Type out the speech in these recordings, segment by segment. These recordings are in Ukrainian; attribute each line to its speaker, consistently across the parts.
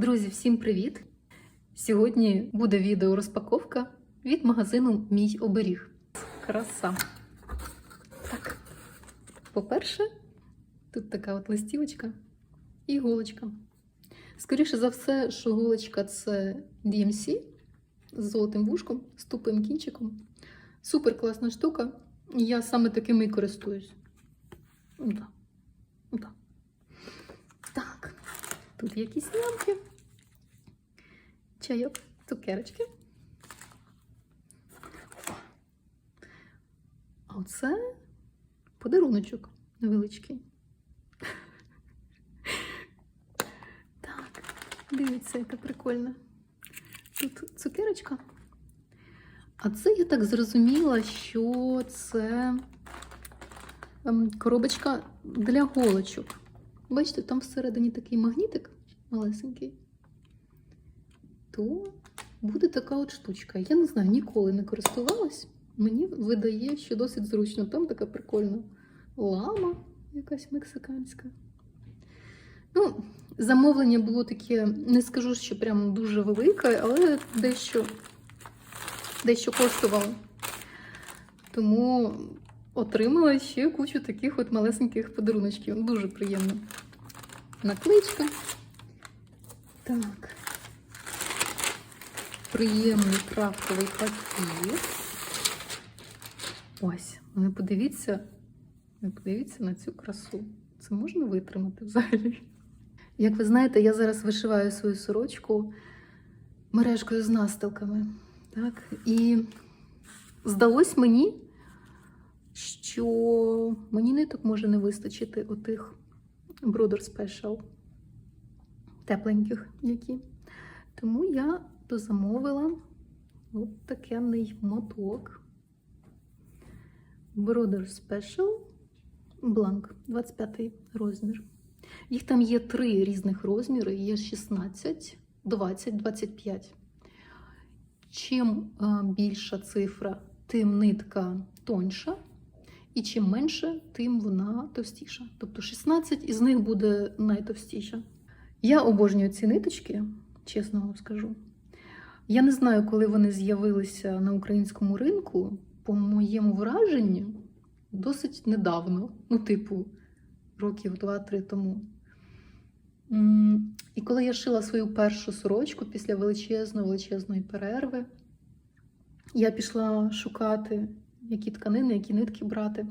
Speaker 1: Друзі, всім привіт! Сьогодні буде відео розпаковка від магазину Мій оберіг. Краса. Так, по-перше, тут така от листівочка і голочка. Скоріше за все, що голочка це DMC з золотим вушком, з тупим кінчиком. Супер класна штука. Я саме такими і користуюсь. Ну, так. Ну, так. Так, тут якісь лямки. Чайок, цукерочки. А оце подаруночок невеличкий. Так, дивіться, яка прикольна. Тут цукерочка. А це я так зрозуміла, що це ем, коробочка для голочок. Бачите, там всередині такий магнітик малесенький. То буде така от штучка. Я не знаю, ніколи не користувалась. Мені видає, що досить зручно. Там така прикольна лама якась мексиканська. Ну, замовлення було таке, не скажу, що прям дуже велике, але дещо, дещо коштувало. Тому отримала ще кучу таких от малесеньких подаруночків. Дуже приємно. Накличка. Так. Приємний крафтовий пакет. Ось, ви подивіться, ви подивіться на цю красу. Це можна витримати взагалі. Як ви знаєте, я зараз вишиваю свою сорочку мережкою з настилками. Так? І здалось мені, що мені ниток може не вистачити отих Brother Special тепленьких які. Тому я дозамовила от такий моток Brother Special Blank 25 розмір. Їх там є три різних розміри: є 16, 20, 25. Чим е, більша цифра, тим нитка тоньша, і чим менше, тим вона товстіша. Тобто 16 із них буде найтовстіша. Я обожнюю ці ниточки, чесно вам скажу. Я не знаю, коли вони з'явилися на українському ринку. По моєму враженню, досить недавно, ну, типу, років 2-3 тому. І коли я шила свою першу сорочку після величезної величезної перерви, я пішла шукати, які тканини, які нитки брати.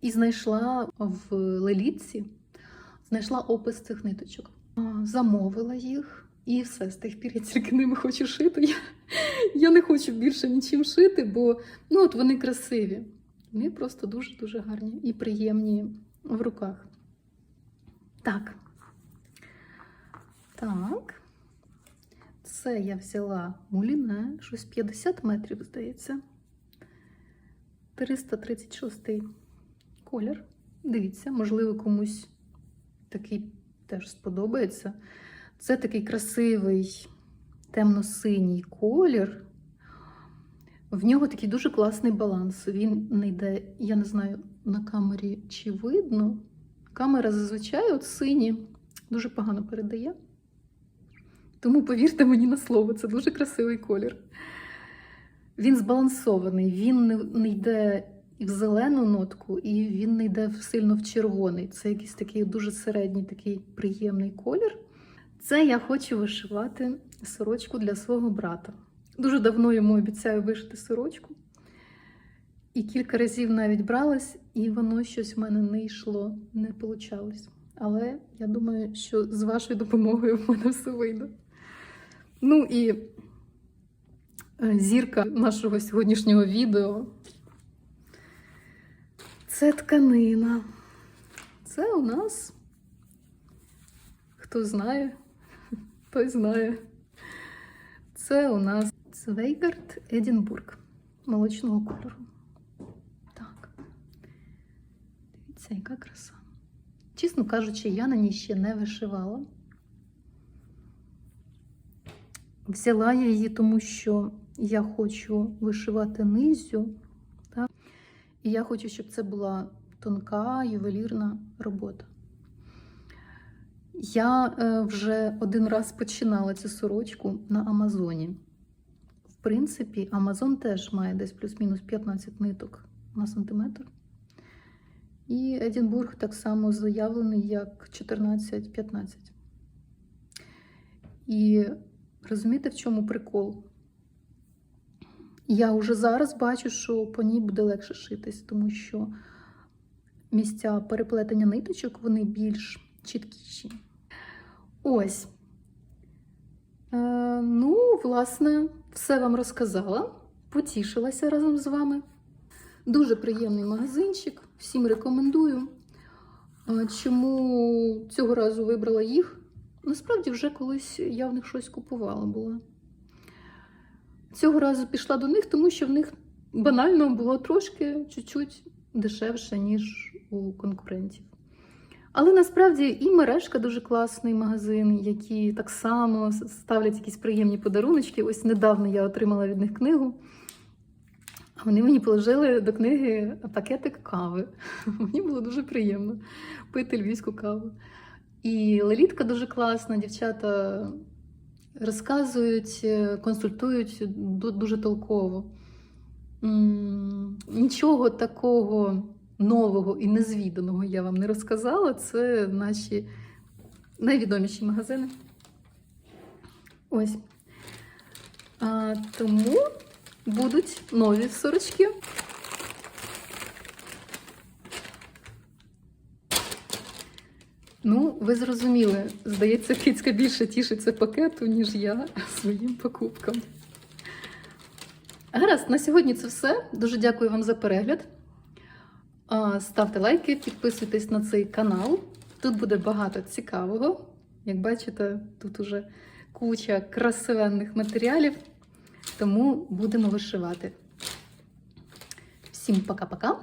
Speaker 1: І знайшла в лелітці, знайшла опис цих ниточок. Замовила їх, і все, з тих пір я тільки ними хочу шити. Я, я не хочу більше нічим шити, бо ну, от вони красиві. Вони просто дуже-дуже гарні і приємні в руках. Так. Так. Це я взяла муліне, щось 50 метрів, здається. 336 колір. Дивіться, можливо, комусь такий теж сподобається. Це такий красивий темно-синій колір. В нього такий дуже класний баланс. Він не йде, я не знаю, на камері чи видно. Камера зазвичай от сині дуже погано передає. Тому повірте мені на слово, це дуже красивий колір. Він збалансований, він не, йде і в зелену нотку, і він не йде сильно в червоний. Це якийсь такий дуже середній, такий приємний колір. Це я хочу вишивати сорочку для свого брата. Дуже давно йому обіцяю вишити сорочку. І кілька разів навіть бралась, і воно щось в мене не йшло, не вийшло. Але я думаю, що з вашою допомогою в мене все вийде. Ну і е, зірка нашого сьогоднішнього відео. Це тканина. Це у нас, хто знає, той знає. Це у нас Цвейгард Едінбург молочного кольору. Так. Дивіться, яка краса. Чесно кажучи, я на ній ще не вишивала. Взяла я її, тому що я хочу вишивати низю. І я хочу, щоб це була тонка ювелірна робота. Я е, вже один раз починала цю сорочку на Амазоні. В принципі, Амазон теж має десь плюс-мінус 15 ниток на сантиметр. І Едінбург так само заявлений як 14-15. І розумієте, в чому прикол? Я вже зараз бачу, що по ній буде легше шитись, тому що місця переплетення ниточок вони більш чіткіші. Ось. Е, ну, власне, все вам розказала. Потішилася разом з вами. Дуже приємний магазинчик, всім рекомендую. Е, Чому цього разу вибрала їх? Насправді, вже колись я в них щось купувала була. Цього разу пішла до них, тому що в них банально було трошки чуть-чуть дешевше, ніж у конкурентів. Але насправді і мережка дуже класний магазин, які так само ставлять якісь приємні подаруночки. Ось недавно я отримала від них книгу. Вони мені положили до книги пакетик кави. Мені було дуже приємно пити львівську каву. І лелітка дуже класна, дівчата розказують, е, консультують дуже толково. Нічого такого нового і незвіданого я вам не розказала. Це наші найвідоміші магазини. Ось. А, тому будуть нові сорочки. Ну, ви зрозуміли, здається, кицька більше тішиться пакету, ніж я своїм покупкам. Гаразд, на сьогодні це все. Дуже дякую вам за перегляд. Ставте лайки, підписуйтесь на цей канал. Тут буде багато цікавого. Як бачите, тут уже куча красивенних матеріалів, тому будемо вишивати. Всім пока-пока.